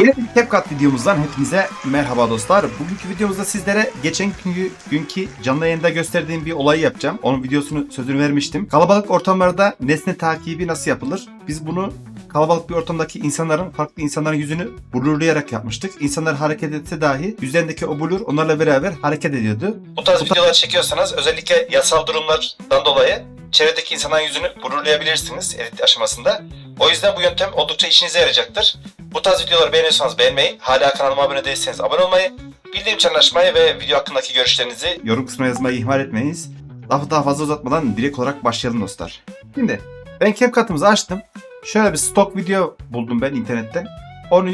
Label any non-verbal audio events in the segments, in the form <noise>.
Yeni bir CapCut videomuzdan hepinize merhaba dostlar. Bugünkü videomuzda sizlere geçen günkü, günkü canlı yayında gösterdiğim bir olayı yapacağım. Onun videosunu sözünü vermiştim. Kalabalık ortamlarda nesne takibi nasıl yapılır? Biz bunu kalabalık bir ortamdaki insanların, farklı insanların yüzünü blurlayarak yapmıştık. İnsanlar hareket etse dahi üzerindeki o blur onlarla beraber hareket ediyordu. Bu tarz videolar çekiyorsanız özellikle yasal durumlardan dolayı çevredeki insanların yüzünü blurlayabilirsiniz edit aşamasında. O yüzden bu yöntem oldukça işinize yarayacaktır. Bu tarz videoları beğeniyorsanız beğenmeyi, hala kanalıma abone değilseniz abone olmayı, bildirim çanını açmayı ve video hakkındaki görüşlerinizi yorum kısmına yazmayı ihmal etmeyiniz. Lafı daha fazla uzatmadan direkt olarak başlayalım dostlar. Şimdi ben CapCut'ımızı açtım. Şöyle bir stok video buldum ben internetten. Onu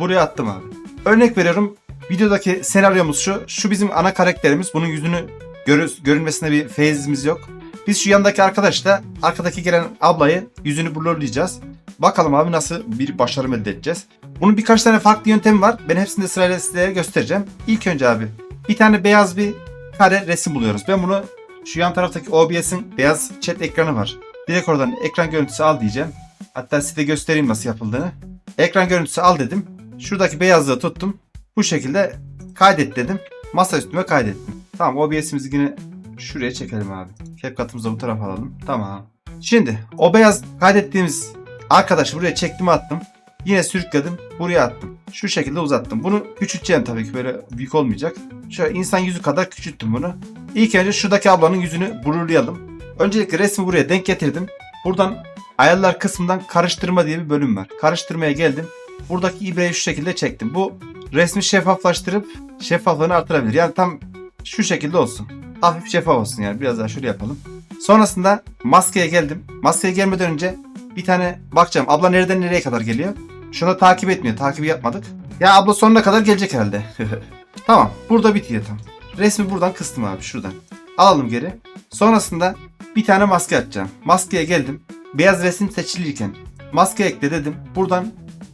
buraya attım abi. Örnek veriyorum. Videodaki senaryomuz şu. Şu bizim ana karakterimiz. Bunun yüzünü görü- görünmesine bir feyizimiz yok. Biz şu yandaki arkadaşla arkadaki gelen ablayı yüzünü blurlayacağız. Bakalım abi nasıl bir başarım elde edeceğiz. Bunun birkaç tane farklı yöntemi var. Ben hepsini de sırayla size göstereceğim. İlk önce abi bir tane beyaz bir kare resim buluyoruz. Ben bunu şu yan taraftaki OBS'in beyaz chat ekranı var. Direkt oradan ekran görüntüsü al diyeceğim. Hatta size göstereyim nasıl yapıldığını. Ekran görüntüsü al dedim. Şuradaki beyazlığı tuttum. Bu şekilde kaydet dedim. Masa üstüme kaydettim. Tamam OBS'imizi yine şuraya çekelim abi. CapCut'ımızı bu tarafa alalım. Tamam. Şimdi o beyaz kaydettiğimiz arkadaşı buraya çektim attım. Yine sürükledim. Buraya attım. Şu şekilde uzattım. Bunu küçülteceğim tabii ki böyle büyük olmayacak. Şöyle insan yüzü kadar küçülttüm bunu. İlk önce şuradaki ablanın yüzünü blurlayalım. Öncelikle resmi buraya denk getirdim. Buradan ayarlar kısmından karıştırma diye bir bölüm var. Karıştırmaya geldim. Buradaki ibreyi şu şekilde çektim. Bu resmi şeffaflaştırıp şeffaflığını artırabilir. Yani tam şu şekilde olsun. Hafif şeffaf olsun yani. Biraz daha şöyle yapalım. Sonrasında maskeye geldim. Maskeye gelmeden önce bir tane bakacağım. Abla nereden nereye kadar geliyor? Şunu takip etmiyor. Takibi yapmadık. Ya abla sonuna kadar gelecek herhalde. <laughs> tamam. Burada bitiyor tam. Resmi buradan kıstım abi. Şuradan. Alalım geri. Sonrasında bir tane maske atacağım. Maskeye geldim. Beyaz resim seçilirken maske ekle dedim. Buradan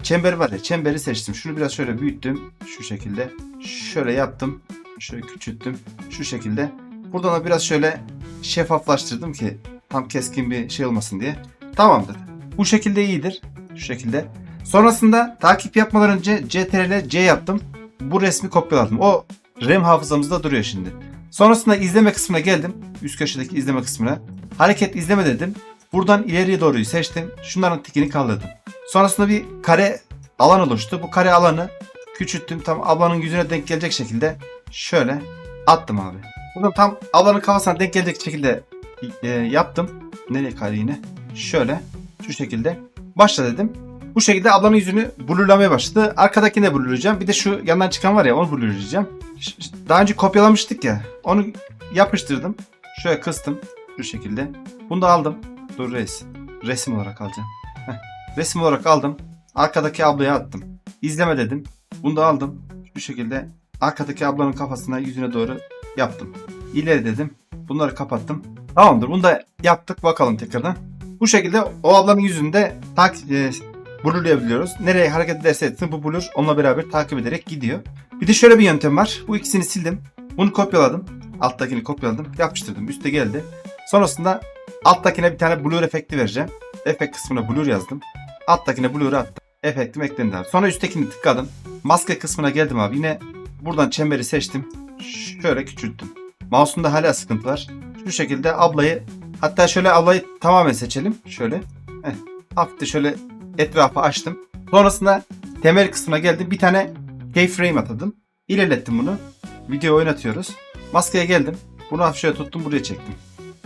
çember var ya çemberi seçtim. Şunu biraz şöyle büyüttüm. Şu şekilde. Şöyle yaptım. Şöyle küçülttüm. Şu şekilde. Buradan da biraz şöyle şeffaflaştırdım ki tam keskin bir şey olmasın diye. Tamamdır. Bu şekilde iyidir. Şu şekilde. Sonrasında takip yapmadan önce CTRL C yaptım. Bu resmi kopyaladım. O RAM hafızamızda duruyor şimdi. Sonrasında izleme kısmına geldim. Üst köşedeki izleme kısmına. Hareket izleme dedim. Buradan ileriye doğruyu seçtim. Şunların tikini kaldırdım. Sonrasında bir kare alan oluştu. Bu kare alanı küçülttüm. Tam ablanın yüzüne denk gelecek şekilde şöyle attım abi. Buradan tam ablanın kafasına denk gelecek şekilde e, yaptım. Nereye kaydı yine? Şöyle. Şu şekilde. Başla dedim. Bu şekilde ablanın yüzünü blurlamaya başladı. Arkadakini de blurlayacağım. Bir de şu yandan çıkan var ya onu blurlayacağım. Daha önce kopyalamıştık ya. Onu yapıştırdım. Şöyle kıstım. Şu şekilde. Bunu da aldım. Dur reis. Resim olarak alacağım. Heh. Resim olarak aldım. Arkadaki ablaya attım. İzleme dedim. Bunu da aldım. Şu şekilde arkadaki ablanın kafasına yüzüne doğru yaptım. İleri dedim. Bunları kapattım. Tamamdır. Bunu da yaptık. Bakalım tekrardan. Bu şekilde o ablanın yüzünde takip e, blurlayabiliyoruz. Nereye hareket ederse etsin bu blur onunla beraber takip ederek gidiyor. Bir de şöyle bir yöntem var. Bu ikisini sildim. Bunu kopyaladım. Alttakini kopyaladım. Yapıştırdım. Üste geldi. Sonrasında alttakine bir tane blur efekti vereceğim. Efekt kısmına blur yazdım. Alttakine blur attım. Efektim eklendi abi. Sonra üsttekini tıkladım. Maske kısmına geldim abi. Yine buradan çemberi seçtim. Şöyle küçülttüm. Mouse'unda hala sıkıntı var. Şu şekilde ablayı hatta şöyle ablayı tamamen seçelim. Şöyle. Heh. Hafif de şöyle etrafı açtım. Sonrasında temel kısmına geldim. Bir tane keyframe atadım. İlerlettim bunu. Video oynatıyoruz. Maskeye geldim. Bunu hafif şöyle tuttum buraya çektim.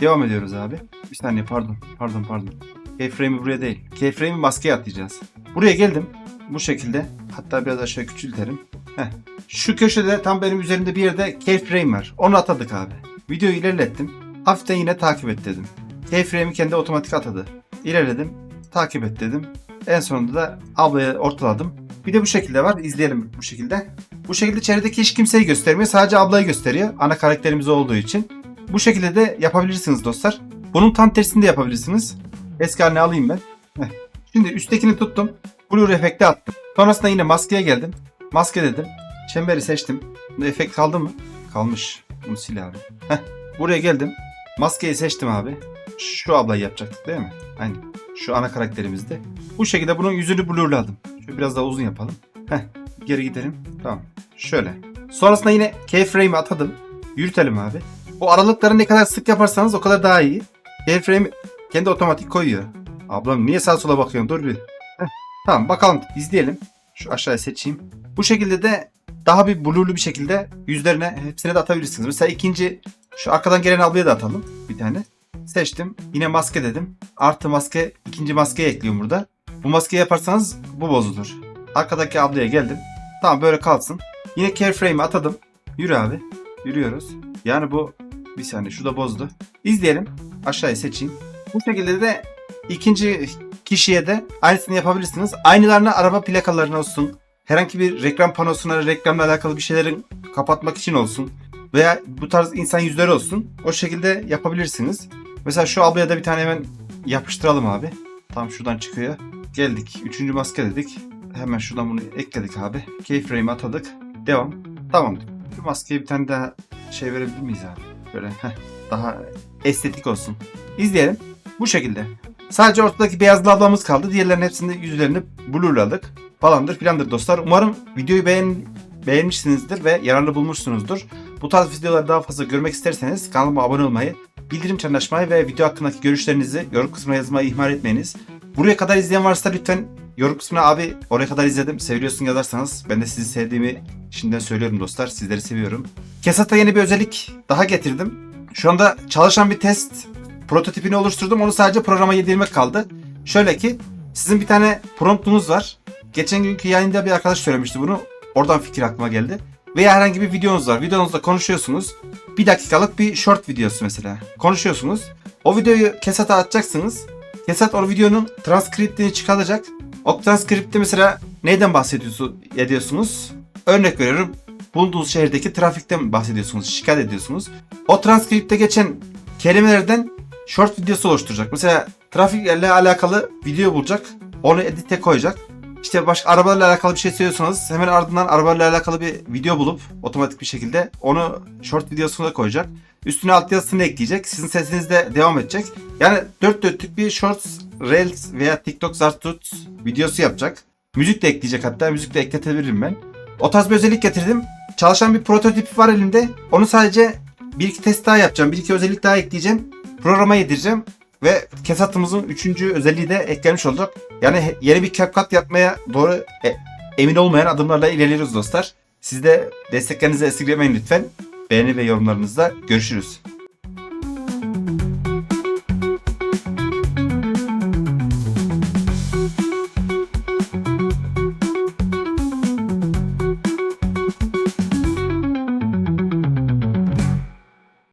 Devam ediyoruz abi. Bir saniye pardon. Pardon pardon. Keyframe'i buraya değil. Keyframe'i maskeye atlayacağız. Buraya geldim. Bu şekilde. Hatta biraz aşağı küçültelim. Heh. Şu köşede tam benim üzerimde bir yerde keyframe var. Onu atadık abi. Videoyu ilerlettim. Hafiften yine takip et dedim. Keyframe'i kendi otomatik atadı. İlerledim. Takip et dedim. En sonunda da ablayı ortaladım. Bir de bu şekilde var. İzleyelim bu şekilde. Bu şekilde çevredeki hiç kimseyi göstermiyor. Sadece ablayı gösteriyor. Ana karakterimiz olduğu için. Bu şekilde de yapabilirsiniz dostlar. Bunun tam tersini de yapabilirsiniz. Eski halini alayım ben. Heh. Şimdi üsttekini tuttum. Blur efekti attım. Sonrasında yine maskeye geldim. Maske dedim. Çemberi seçtim. Bu efekt kaldı mı? Kalmış. Bunu sil abi. Heh. Buraya geldim. Maskeyi seçtim abi. Şu ablayı yapacaktık değil mi? Aynen. Şu ana karakterimizde. Bu şekilde bunun yüzünü blurladım. Şöyle biraz daha uzun yapalım. Heh, geri gidelim. Tamam. Şöyle. Sonrasında yine keyframe'i atadım. Yürütelim abi. Bu aralıkları ne kadar sık yaparsanız o kadar daha iyi. Keyframe kendi otomatik koyuyor. Ablam niye sağa sola bakıyorsun? Dur bir. Heh, Tamam bakalım izleyelim. Şu aşağıya seçeyim. Bu şekilde de daha bir blurlu bir şekilde yüzlerine hepsine de atabilirsiniz. Mesela ikinci şu arkadan gelen ablaya da atalım bir tane. Seçtim. Yine maske dedim. Artı maske ikinci maskeyi ekliyorum burada. Bu maskeyi yaparsanız bu bozulur. Arkadaki ablaya geldim. Tamam böyle kalsın. Yine keyframe'i atadım. Yürü abi. Yürüyoruz. Yani bu bir saniye şu da bozdu. İzleyelim. Aşağıya seçeyim. Bu şekilde de ikinci kişiye de aynısını yapabilirsiniz. Aynılarına araba plakalarına olsun. Herhangi bir reklam panosuna reklamla alakalı bir şeylerin kapatmak için olsun. Veya bu tarz insan yüzleri olsun. O şekilde yapabilirsiniz. Mesela şu ablaya da bir tane hemen yapıştıralım abi. Tam şuradan çıkıyor. Geldik. Üçüncü maske dedik. Hemen şuradan bunu ekledik abi. Keyframe atadık. Devam. Tamamdır. Şu maskeye bir tane daha şey verebilir miyiz abi? Böyle heh, daha estetik olsun. İzleyelim. Bu şekilde. Sadece ortadaki beyazlı ablamız kaldı. Diğerlerinin hepsini yüzlerini blurladık. Falandır filandır dostlar. Umarım videoyu beğen beğenmişsinizdir ve yararlı bulmuşsunuzdur. Bu tarz videoları daha fazla görmek isterseniz kanalıma abone olmayı, bildirim çanını açmayı ve video hakkındaki görüşlerinizi yorum kısmına yazmayı ihmal etmeyiniz. Buraya kadar izleyen varsa lütfen yorum kısmına abi oraya kadar izledim seviyorsun yazarsanız ben de sizi sevdiğimi şimdiden söylüyorum dostlar. Sizleri seviyorum. Kesat'a yeni bir özellik daha getirdim. Şu anda çalışan bir test prototipini oluşturdum. Onu sadece programa yedirmek kaldı. Şöyle ki sizin bir tane promptunuz var. Geçen günkü yayında bir arkadaş söylemişti bunu. Oradan fikir aklıma geldi. Veya herhangi bir videonuz var. Videonuzda konuşuyorsunuz. Bir dakikalık bir short videosu mesela. Konuşuyorsunuz. O videoyu Kesat'a atacaksınız. Kesat o videonun transkriptini çıkaracak. O transkriptte mesela neyden bahsediyorsunuz? ediyorsunuz? Örnek veriyorum. Bulunduğunuz şehirdeki trafikten bahsediyorsunuz. Şikayet ediyorsunuz. O transkripte geçen kelimelerden short videosu oluşturacak. Mesela trafikle alakalı video bulacak. Onu edite koyacak. İşte başka arabalarla alakalı bir şey söylüyorsanız hemen ardından arabalarla alakalı bir video bulup otomatik bir şekilde onu short videosuna koyacak. Üstüne altyazısını ekleyecek. Sizin sesinizde devam edecek. Yani dört dörtlük bir shorts, reels veya TikTok zartut videosu yapacak. Müzik de ekleyecek hatta. Müzik de ekletebilirim ben. O tarz bir özellik getirdim. Çalışan bir prototip var elimde. Onu sadece bir iki test daha yapacağım. Bir iki özellik daha ekleyeceğim. Programa yedireceğim. Ve kesatımızın üçüncü özelliği de eklenmiş olacak. Yani yeni bir CapCut yapmaya doğru e- emin olmayan adımlarla ilerliyoruz dostlar. Siz de desteklerinizi esirgemeyin lütfen. Beğeni ve yorumlarınızla görüşürüz.